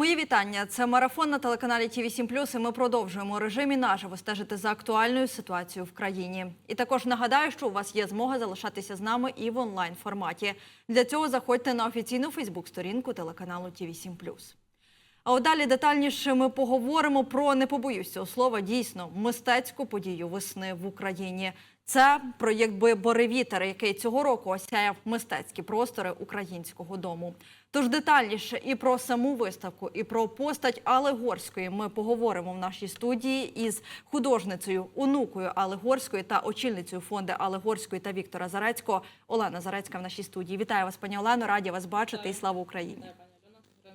Мої вітання. Це марафон на телеканалі ТІВІ 7 і Ми продовжуємо режимі наживо стежити за актуальною ситуацією в країні. І також нагадаю, що у вас є змога залишатися з нами і в онлайн форматі. Для цього заходьте на офіційну Фейсбук-сторінку телеканалу ТІВІ 7 А далі детальніше ми поговоримо про не побоюсь цього слова дійсно мистецьку подію весни в Україні. Це проєкт «Боревітер», який цього року осяяв мистецькі простори українського дому. Тож детальніше і про саму виставку, і про постать Алли Горської ми поговоримо в нашій студії із художницею, онукою Алли Горської та очільницею фонду Алли Горської та Віктора Зарецького. Олена Зарецька в нашій студії. Вітаю вас, пані Олено. Раді вас бачити і слава Україні.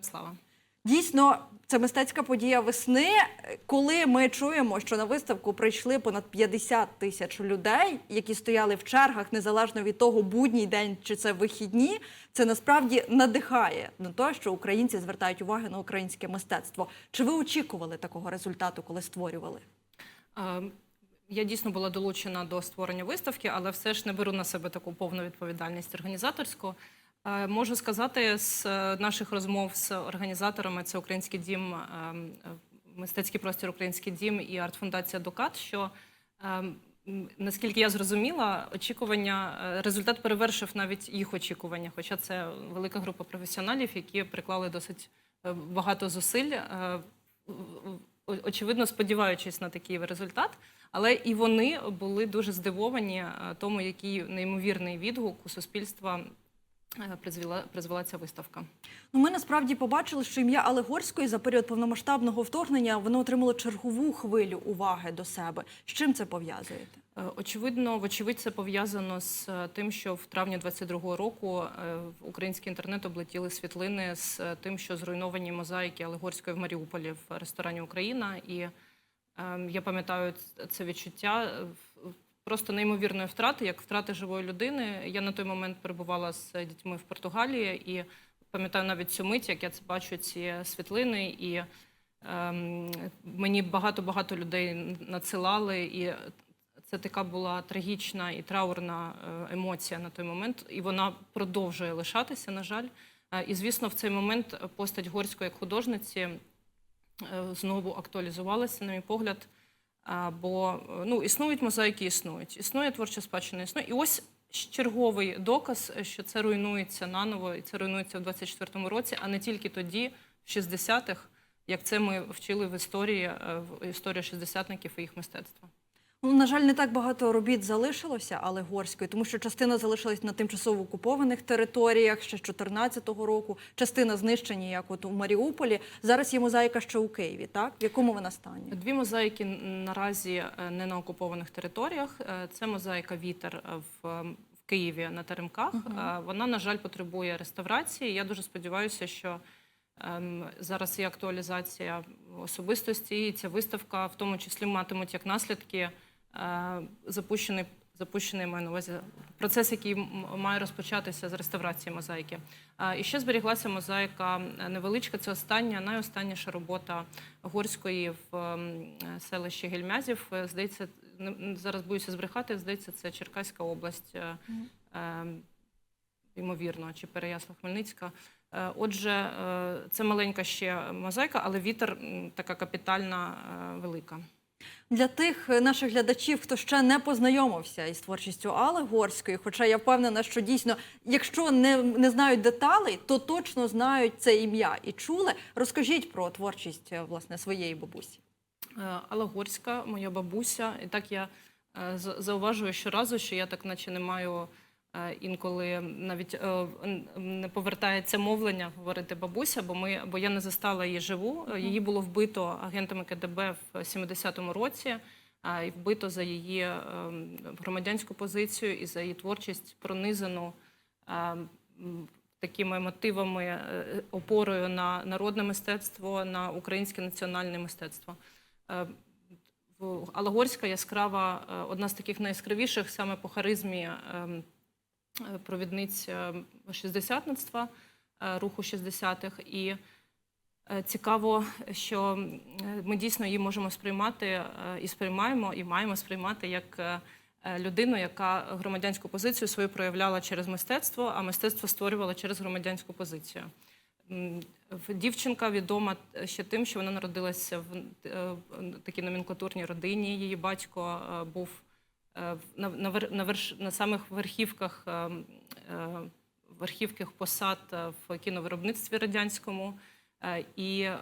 Слава. Дійсно, це мистецька подія весни, коли ми чуємо, що на виставку прийшли понад 50 тисяч людей, які стояли в чергах, незалежно від того, будній день чи це вихідні. Це насправді надихає на те, що українці звертають увагу на українське мистецтво. Чи ви очікували такого результату, коли створювали? Я дійсно була долучена до створення виставки, але все ж не беру на себе таку повну відповідальність організаторську. Е, Можу сказати з е, наших розмов з організаторами, це Український дім, е, е, мистецький простір Український дім і арт-фундація Докат, що е, наскільки я зрозуміла, очікування результат перевершив навіть їх очікування. Хоча це велика група професіоналів, які приклали досить багато зусиль. очевидно, сподіваючись на такий результат, але і вони були дуже здивовані тому, який неймовірний відгук у суспільства призвела, призвела ця виставка. Ну, ми насправді побачили, що ім'я Алли Горської за період повномасштабного вторгнення воно отримало чергову хвилю уваги до себе. З чим це пов'язуєте? Е, Очевидно, вочевидь, це пов'язано з е, тим, що в травні 22-го року е, в український інтернет облетіли світлини з е, тим, що зруйновані мозаїки Алегорської в Маріуполі в ресторані Україна. І е, я пам'ятаю це відчуття е, просто неймовірної втрати, як втрати живої людини. Я на той момент перебувала з дітьми в Португалії і пам'ятаю навіть цю мить, як я це бачу ці світлини і. Ем, Мені багато-багато людей надсилали, і це така була трагічна і траурна е, емоція на той момент, і вона продовжує лишатися, на жаль. Е, І, звісно, в цей момент постать Горської як художниці е, знову актуалізувалася, на мій погляд. А, Бо е, ну, існують мозаїки, існують. Існує творча спадщина, існує. І ось черговий доказ, що це руйнується наново, і це руйнується в 24-му році, а не тільки тоді, в 60-х, як це ми вчили в історії, е, в історії шістдесятників і їх мистецтва. Ну, на жаль, не так багато робіт залишилося, але горської, тому що частина залишилась на тимчасово окупованих територіях ще з 2014 року, частина знищені, як от у Маріуполі. Зараз є мозаїка ще у Києві. Так в якому вона стані? Дві мозаїки наразі е, не на окупованих територіях. Е, Це мозаїка Вітер в, Києві на Теремках. Е, Вона, на жаль, потребує реставрації. Я дуже сподіваюся, що ем, зараз є актуалізація особистості, і ця виставка, в тому числі, матимуть як наслідки запущений. Запущений маю на увазі процес, який має розпочатися з реставрації мозаїки. І ще зберіглася мозаїка е, невеличка. Це остання, найостанніша робота горської в е, селищі Гельмязів. Е, Здається, зараз боюся збрехати. Здається, це Черкаська область, е, е, ймовірно, чи Переясла-Хмельницька. Е, Отже, е, це маленька ще мозаїка, але вітер така капітальна, е, велика. Для тих е, наших глядачів, хто ще не познайомився із творчістю Алли Горської, хоча я впевнена, що дійсно, якщо не, не знають деталей, то точно знають це ім'я і чули. Розкажіть про творчість е, власне своєї бабусі. Е, Алла Горська, моя бабуся. І так я зауважую щоразу, що я так наче не маю інколи навіть е, не повертається мовлення говорити бабуся, бо ми, бо я не застала її живу. Е, Її було вбито агентами КДБ в 70-му році. І вбито за її е, громадянську позицію і за її творчість пронизану е, такими мотивами, е, опорою на народне мистецтво, на українське національне мистецтво. Е, Алагорська яскрава, е, одна з таких найяскравіших саме по харизмі е, е, шістдесятництва, е, руху шістдесятих. І е, цікаво, що ми дійсно її можемо сприймати і сприймаємо, і маємо сприймати як людину, яка громадянську позицію свою проявляла через мистецтво, а мистецтво створювала через громадянську позицію. Дівчинка відома ще тим, що вона народилася в такій номенклатурній родині. Її батько був на, на, на, верш, на самих верхівках е, е, верхівких посад е, в кіновиробництві радянському. Е, І, е,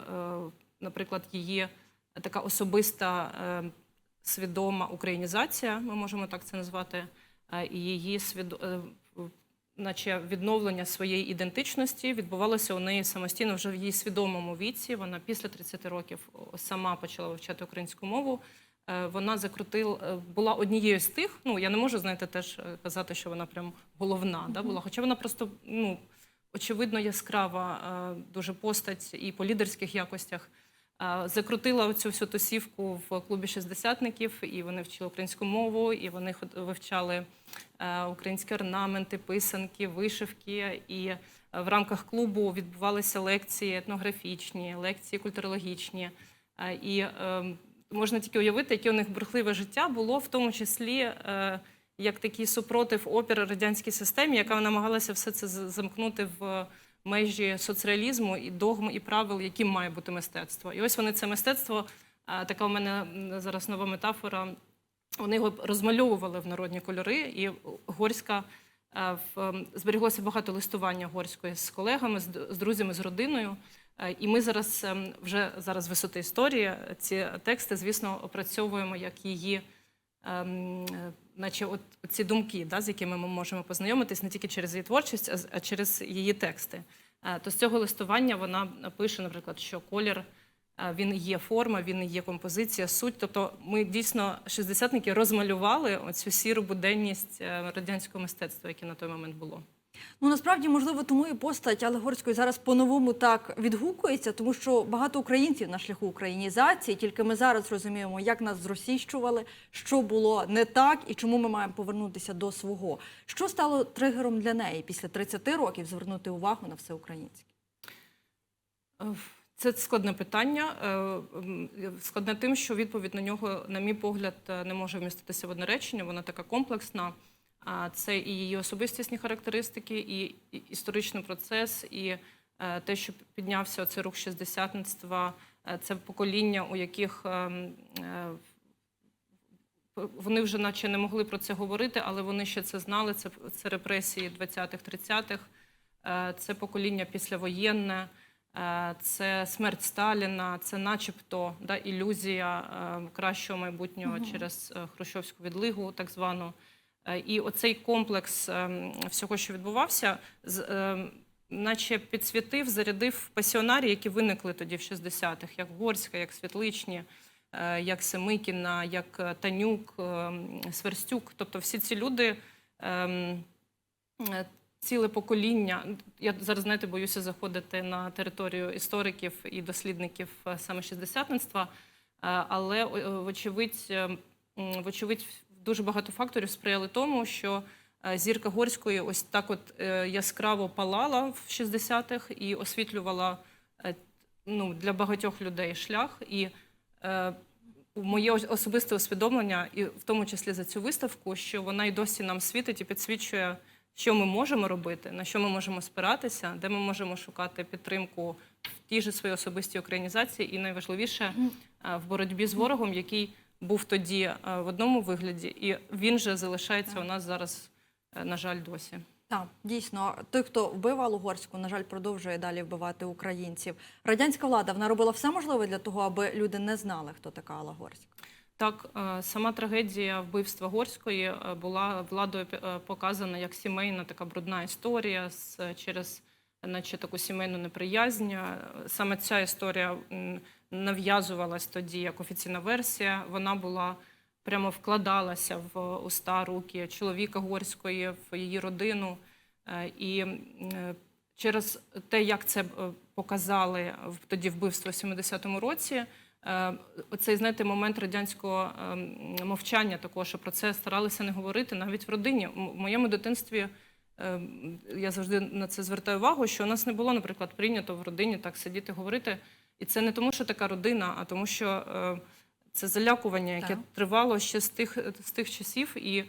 наприклад, її така особиста е, свідома українізація, ми можемо так це назвати, е, і її свідо... е, наче відновлення своєї ідентичності відбувалося у неї самостійно вже в її свідомому віці. Вона після 30 років сама почала вивчати українську мову. Е, Вона закрутила, е, була однією з тих. Ну я не можу знаєте, теж е, казати, що вона прям головна да, була. Хоча вона просто ну очевидно яскрава дуже постать і по лідерських якостях. Закрутила цю всю тусівку в клубі шістдесятників, і вони вчили українську мову, і вони вивчали українські орнаменти, писанки, вишивки. І в рамках клубу відбувалися лекції етнографічні, лекції культурологічні. І е, можна тільки уявити, яке у них бурхливе життя було, в тому числі е, як такий супротив опір радянській системі, яка намагалася все це замкнути в межі соцреалізму і догм і правил, яким має бути мистецтво. І ось вони це мистецтво, е, така у мене зараз нова метафора. Вони його розмальовували в народні кольори, і Горська е, в зберіглося багато листування горської з колегами, з друзями, з родиною. Е, І ми зараз ем, вже зараз висоти історії ці тексти, звісно, опрацьовуємо як її, ем, е, наче от ці думки, да, з якими ми можемо познайомитись не тільки через її творчість, а а через її тексти. Е, То з цього листування вона пише, наприклад, що колір він є форма, він є композиція, суть. Тобто, ми дійсно шістдесятники розмалювали оцю сіру буденність радянського мистецтва, яке на той момент було. Ну насправді, можливо, тому і постать Алегорської зараз по-новому так відгукується, тому що багато українців на шляху українізації. Тільки ми зараз розуміємо, як нас зросійщували, що було не так і чому ми маємо повернутися до свого. Що стало тригером для неї після 30 років звернути увагу на все українське? Е, Це складне питання. Е, Складне тим, що відповідь на нього, на мій погляд, е, не може вміститися в одне речення. Вона така комплексна. А Це і її особистісні характеристики, і історичний процес, і е, те, що піднявся цей рух шістдесятництва, е, це покоління, у яких ем, е, вони вже наче не могли про це говорити, але вони ще це знали. Це, це репресії 20-х, 30-х, е, це покоління післявоєнне, це смерть Сталіна, це начебто да, ілюзія е, кращого майбутнього через е, хрущовську відлигу, так звану. Е, І оцей комплекс ем, всього, що відбувався, ем, наче підсвітив, зарядив пасіонарі, які виникли тоді в 60-х, як Горська, як Світличні, е, як Семикіна, як е, Танюк, ем, Сверстюк. Тобто всі ці люди, ціле покоління. Я зараз, знаєте, боюся заходити на територію істориків і дослідників саме шістдесятництва, але вочевидь, вочевидь, дуже багато факторів сприяли тому, що е, зірка Горської ось так от е, яскраво палала в 60-х і освітлювала е, ну, для багатьох людей шлях. І моє особисте усвідомлення, і в тому числі за цю виставку, що вона й досі нам світить і підсвічує, що ми можемо робити, на що ми можемо спиратися, де ми можемо шукати підтримку в тій же своїй особистій українізації, і найважливіше в боротьбі з ворогом, який був тоді е, в одному вигляді, і він же залишається у нас зараз, е, на жаль, досі. Так, дійсно, той, хто вбив Алугорську, на жаль, продовжує далі вбивати українців. Радянська влада вона робила все можливе для того, аби люди не знали, хто така Аллагорська. Так, е, сама трагедія вбивства Горської була владою показана як сімейна така брудна історія через наче таку сімейну неприязнь. Саме ця історія нав'язувалась тоді як офіційна версія. Вона була прямо вкладалася в уста руки чоловіка Горської, в її родину. Е, І е, через те, як це е, показали тоді вбивство в 70-му році, оцей, знаєте, момент радянського ем, мовчання такого, що про це старалися не говорити навіть в родині. В моєму дитинстві ем, я завжди на це звертаю увагу, що у нас не було, наприклад, прийнято в родині так сидіти, говорити. І це не тому, що така родина, а тому, що е, це залякування, яке Так. тривало ще з тих, з тих часів. І,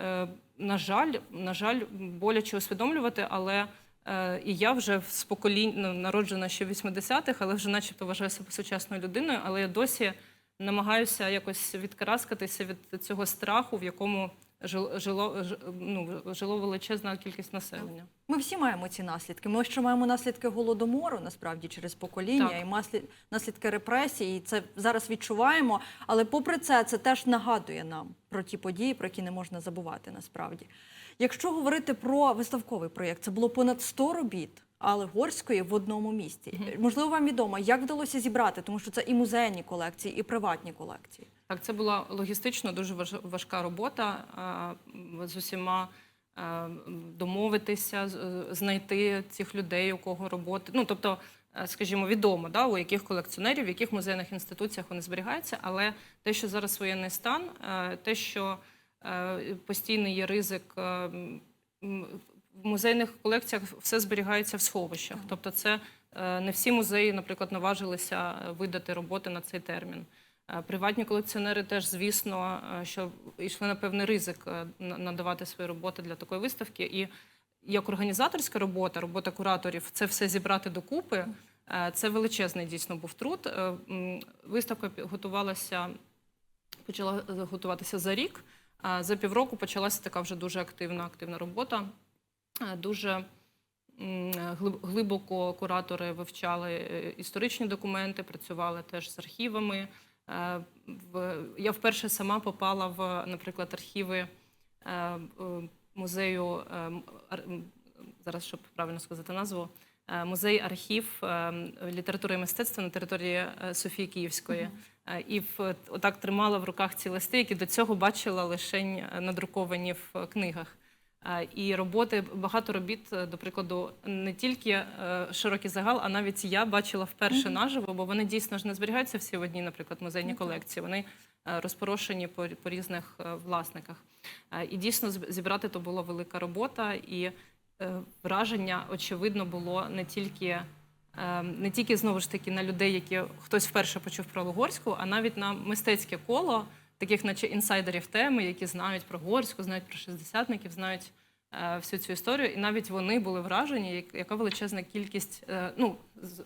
е, на жаль, на жаль, боляче усвідомлювати, але Е, І я вже з поколінь ну, народжена ще в 80-х, але вже начебто вважаю себе сучасною людиною, але я досі намагаюся якось відкараскатися від цього страху, в якому жил- жило, ж- ну, жило величезна кількість населення. Ми всі маємо ці наслідки. Ми ще маємо наслідки голодомору, насправді через покоління, Так. і маслі- наслідки репресій. І це зараз відчуваємо. Але попри це, це теж нагадує нам про ті події, про які не можна забувати насправді. Якщо говорити про виставковий проєкт, це було понад 100 робіт. Але горської в одному місці. Можливо, вам відомо, як вдалося зібрати, тому що це і музейні колекції, і приватні колекції. Так, це була логістично дуже важка робота з усіма домовитися, знайти цих людей, у кого роботи. Ну тобто, е, скажімо, відомо, да, у яких колекціонерів, в яких музейних інституціях вони зберігаються. Але те, що зараз воєнний стан, е, те, що е, постійний є ризик. В музейних колекціях все зберігається в сховищах. Тобто, це не всі музеї, наприклад, наважилися видати роботи на цей термін. Приватні колекціонери теж, звісно, е, що йшли на певний ризик е, надавати свої роботи для такої виставки. І як організаторська робота, робота кураторів, це все зібрати докупи. е, Це величезний дійсно був труд. Виставка готувалася, почала готуватися за рік. А за півроку почалася така вже дуже активна активна робота. Дуже глибоко куратори вивчали історичні документи, працювали теж з архівами. Е, в- Я вперше сама попала в, наприклад, архіви е, музею е, ар- зараз, щоб правильно сказати назву, музей архів літератури і мистецтва на території Софії Київської. І в, отак тримала в руках ці листи, які до цього бачила лише надруковані в книгах. Е, І роботи, багато робіт, е, до прикладу, не тільки е, широкий загал, а навіть я бачила вперше наживо, бо вони дійсно ж не зберігаються всі в одній, наприклад, музейній колекції. Вони розпорошені по, по різних власниках. І дійсно зібрати то була велика робота, і враження, очевидно, було не тільки. Не тільки знову ж таки на людей, які хтось вперше почув про Лугорську, а навіть на мистецьке коло таких, наче інсайдерів теми, які знають про Горську, знають про шестдесятників, знають е, всю цю історію. І навіть вони були вражені, як- яка величезна кількість. е, Ну,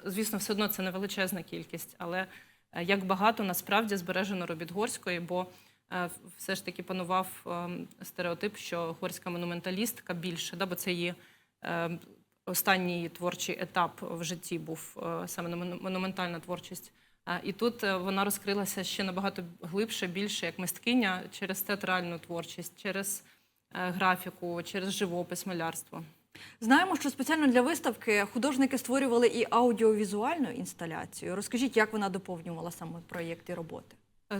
звісно, все одно це не величезна кількість, але е, як багато насправді збережено робіт Горської, бо е, все ж таки панував ем, стереотип, що горська монументалістка більше, да, бо це її е, останній творчий етап в житті був е, саме мону- монументальна творчість. Е, І тут е, вона розкрилася ще набагато глибше, більше як мисткиня через театральну творчість, через е, графіку, через живопис, малярство. Знаємо, що спеціально для виставки художники створювали і аудіовізуальну інсталяцію. Розкажіть, як вона доповнювала саме проєкт і роботи?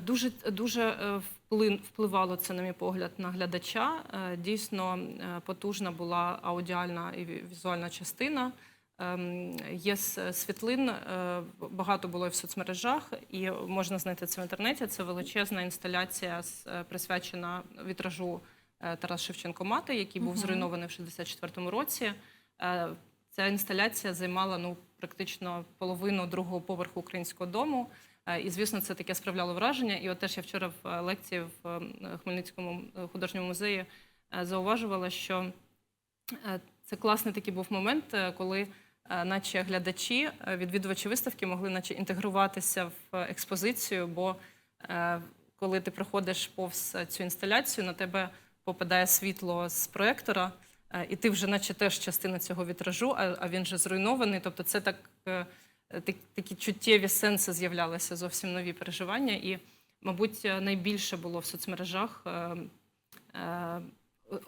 Дуже дуже впливало це, на мій погляд, на глядача. Дійсно потужна була аудіальна і візуальна частина. Ем, Є світлин, е, багато було і в соцмережах, і можна знайти це в інтернеті. Це величезна інсталяція, е, присвячена вітражу е, Тарас Шевченко Мати, який був зруйнований в 64-му році. Ця інсталяція займала ну практично половину другого поверху українського дому. І, звісно, це таке справляло враження. І от теж я вчора в лекції в Хмельницькому художньому музеї зауважувала, що це класний такий був момент, коли наче глядачі, е, відвідувачі виставки могли наче інтегруватися в е, експозицію, бо е, коли ти проходиш повз е, цю інсталяцію, на тебе попадає світло з проектора, е, і ти вже наче теж частина цього вітражу, а він же зруйнований. Тобто це так, е, такі чуттєві сенси з'являлися, зовсім нові переживання. І, мабуть, е, найбільше було в соцмережах.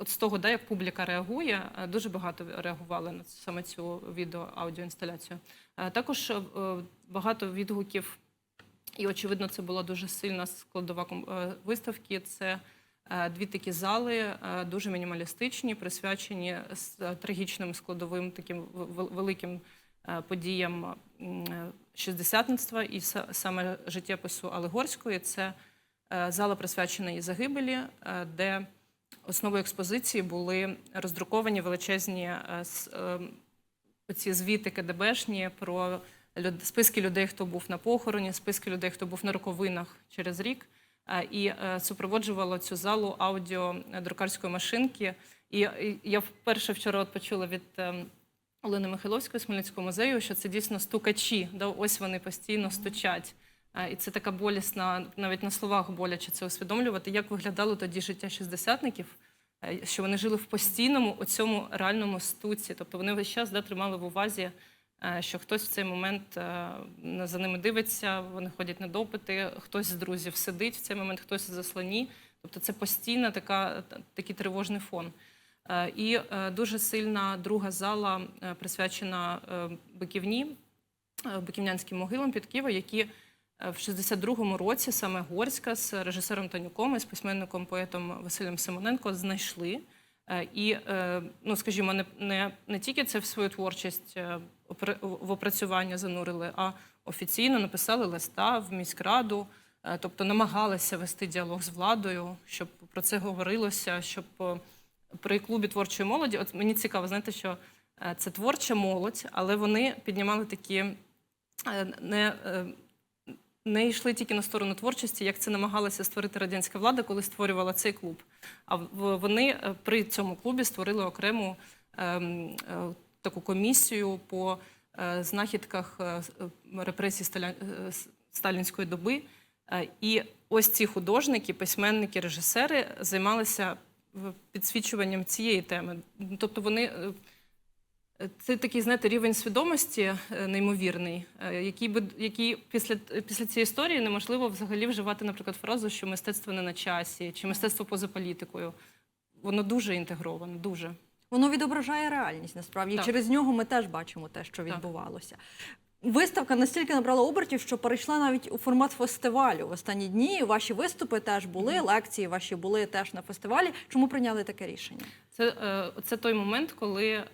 От з того, да, як публіка реагує, е, дуже багато реагували на саме цю відео-аудіоінсталяцію. Е, Також е, багато відгуків, і очевидно, це була дуже сильна складова виставки. Це дві такі зали, дуже мінімалістичні, присвячені трагічним складовим таким великим подіям шістдесятництва і саме життєпису Алегорської. Це зала присвячена її загибелі, де основою експозиції були роздруковані величезні е, с- е, оці звіти КДБшні про списки людей, хто був на похороні, списки людей, хто був на роковинах через рік. Е, І е, супроводжувало цю залу аудіо друкарської машинки. І, я вперше вчора от почула від ем, Олени Михайловської з Хмельницького музею, що це дійсно стукачі. Да? Ось вони постійно стучать. І це така болісна, навіть на словах боляче це усвідомлювати, як виглядало тоді життя шістдесятників, е, що вони жили в постійному оцьому реальному стуці. Тобто вони весь час да, тримали в увазі, е, що хтось в цей момент е, за ними дивиться, вони ходять на допити, хтось з друзів сидить в цей момент, хтось в заслоні. Тобто це постійно така, такий тривожний фон. І дуже сильна друга зала присвячена Биківні, Биківнянським могилам під Києва, які в 62-му році саме Горська з режисером Танюком і з письменником поетом Василем Симоненко знайшли. Е, І, е, ну скажімо, не, не, не тільки це в свою творчість е, в опрацювання занурили, а офіційно написали листа в міськраду, е, тобто намагалися вести діалог з владою, щоб про це говорилося, щоб е, при клубі творчої молоді. От мені цікаво, знаєте, що е, це творча молодь, але вони піднімали такі е, не. Не йшли тільки на сторону творчості, як це намагалася створити радянська влада, коли створювала цей клуб. А вони е, при цьому клубі створили окрему ем, е, таку комісію по е, знахідках е, е, репресій Сталя- е, сталінської доби. Е, І ось ці художники, письменники, режисери займалися підсвічуванням цієї теми. Тобто вони. Це такий, знаєте, рівень свідомості е, неймовірний, е, який би який після, після цієї історії неможливо взагалі вживати, наприклад, фразу, що мистецтво не на часі, чи мистецтво поза політикою. Воно дуже інтегроване, дуже. Воно відображає реальність насправді. І через нього ми теж бачимо те, що Так. відбувалося. Виставка настільки набрала обертів, що перейшла навіть у формат фестивалю в останні дні. Ваші виступи теж були, лекції ваші були теж на фестивалі. Чому прийняли таке рішення? Це, е, це той момент, коли е,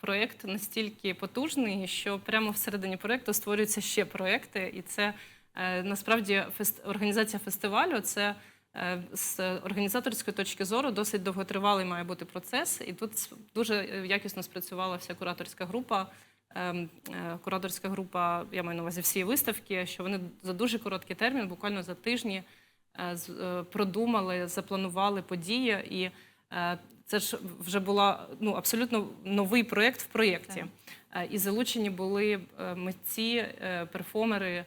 проєкт настільки потужний, що прямо всередині проєкту створюються ще проєкти, і це е, насправді фест, організація фестивалю. Це з організаторської точки зору досить довготривалий має бути процес, і тут дуже якісно спрацювала вся кураторська група. Ем, е, Кураторська група, я маю на увазі всі виставки, що вони за дуже короткий термін, буквально за тижні, е, е, продумали, запланували події. І це ж вже була ну, абсолютно новий проєкт в проєкті. І залучені були митці, перформери,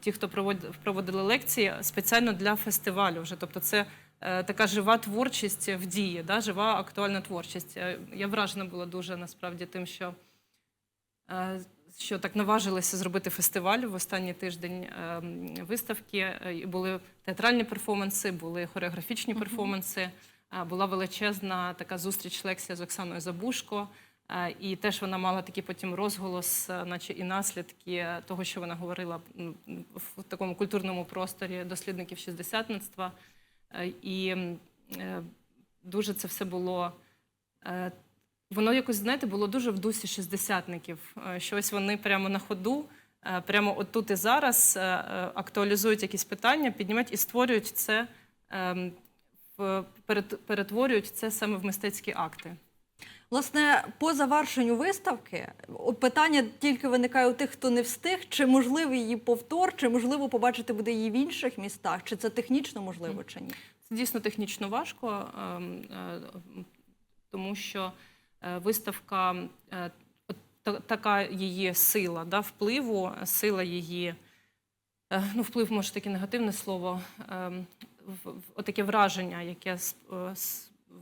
ті, хто провод- проводили лекції спеціально для фестивалю. Вже тобто, це така жива творчість в дії, да, жива актуальна творчість. Е, Я вражена була дуже насправді тим, що. е, Що так наважилися зробити фестиваль в останній тиждень е, виставки. Е, Були театральні перформанси, були хореографічні перформанси. Е, Була величезна така зустріч лекція з Оксаною Забушко. Е, І теж вона мала такий потім розголос, е, наче і наслідки того, що вона говорила в такому культурному просторі дослідників шістдесятництва. Е, І е, дуже це все було. е, Воно якось, знаєте, було дуже в дусі шістдесятників. Що ось вони прямо на ходу, прямо отут і зараз актуалізують якісь питання, піднімають і створюють це, ем, перетворюють це саме в мистецькі акти. Власне, по завершенню виставки питання тільки виникає у тих, хто не встиг, чи можливий її повтор, чи можливо побачити буде її в інших містах, чи це технічно можливо, чи ні? Це дійсно технічно важко, ем, е, тому що е, виставка е, така її сила, да, впливу, сила її, ну, вплив може таке негативне слово, ем, отаке враження, яке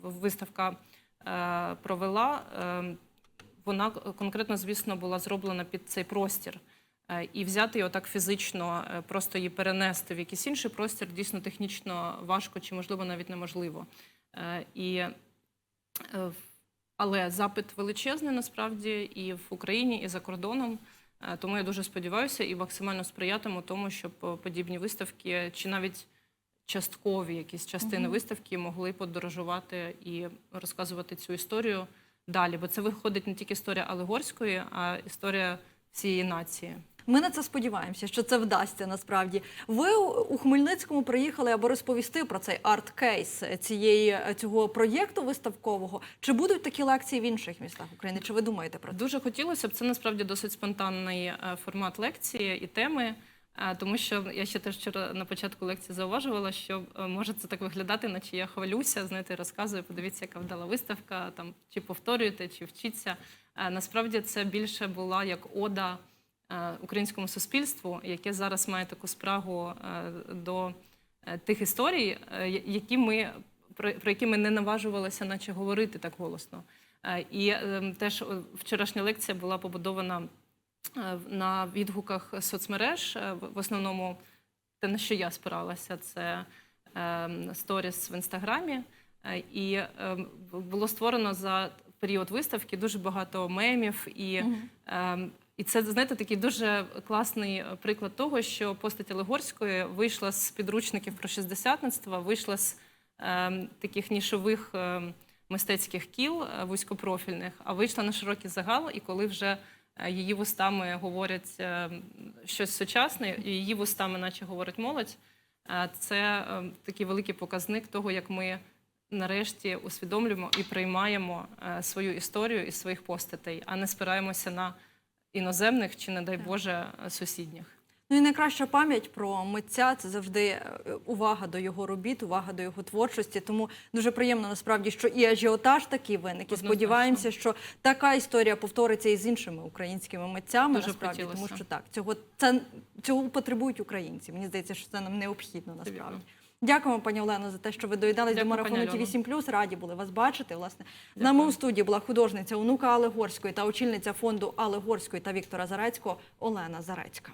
виставка провела. ем, Вона конкретно, звісно, була зроблена під цей простір. Е, І взяти його так фізично, е, просто її перенести в якийсь інший простір, дійсно технічно важко чи, можливо, навіть неможливо. Е, І, е, але запит величезний насправді і в Україні, і за кордоном. Е, Тому я дуже сподіваюся і максимально сприятиму тому, щоб е, подібні виставки чи навіть часткові якісь частини виставки могли подорожувати і розказувати цю історію далі. Бо це виходить не тільки історія Алегорської, а історія всієї нації. Ми на це сподіваємося, що це вдасться насправді. Ви у- у Хмельницькому приїхали, аби розповісти про цей арт-кейс цієї цього проєкту виставкового. Чи будуть такі лекції в інших містах України? Чи ви думаєте про це? Дуже хотілося б. Це насправді досить спонтанний е, формат лекції і теми. Тому що я ще теж вчора на початку лекції зауважувала, що е, може це так виглядати, наче я хвалюся, знаєте, розказую, подивіться, яка вдала виставка, там чи повторюєте, чи вчіться. Е, Насправді це більше була як ода е, українському суспільству, яке зараз має таку спрагу е, до тих історій, які ми про, які ми не наважувалися, наче говорити так голосно. І е, теж вчорашня лекція була побудована на відгуках соцмереж. Е, В основному те, на що я спиралася, це ем, сторіс в інстаграмі. Е, І ем, було створено за період виставки дуже багато мемів і. ем, І це, знаєте, такий дуже класний е, приклад того, що постать Олегорської вийшла з підручників про шістдесятництво, вийшла з ем, таких нішових ем, мистецьких кіл е, вузькопрофільних, а вийшла на широкий загал, і коли вже е, її вустами говорять е, щось сучасне, і її вустами, наче говорить молодь, е, це е, такий великий показник того, як ми нарешті усвідомлюємо і приймаємо е, свою історію і своїх постатей, а не спираємося на іноземних чи, не дай Боже, е, сусідніх. Ну і найкраща пам'ять про митця це завжди е, увага до його робіт, увага до його творчості. Тому дуже приємно насправді, що і ажіотаж такий виник. І сподіваємося, що така історія повториться і з іншими українськими митцями. Дуже насправді, тому що так цього це цього потребують українці. Мені здається, що це нам необхідно насправді. Дякуємо, пані Олено, за те, що ви доєднались до Дякую, марафону пані ТВ 7 Раді були вас бачити. Власне, з нами у студії була художниця онука Алегорської та очільниця фонду Алегорської та Віктора Зарецького Олена Зарецька.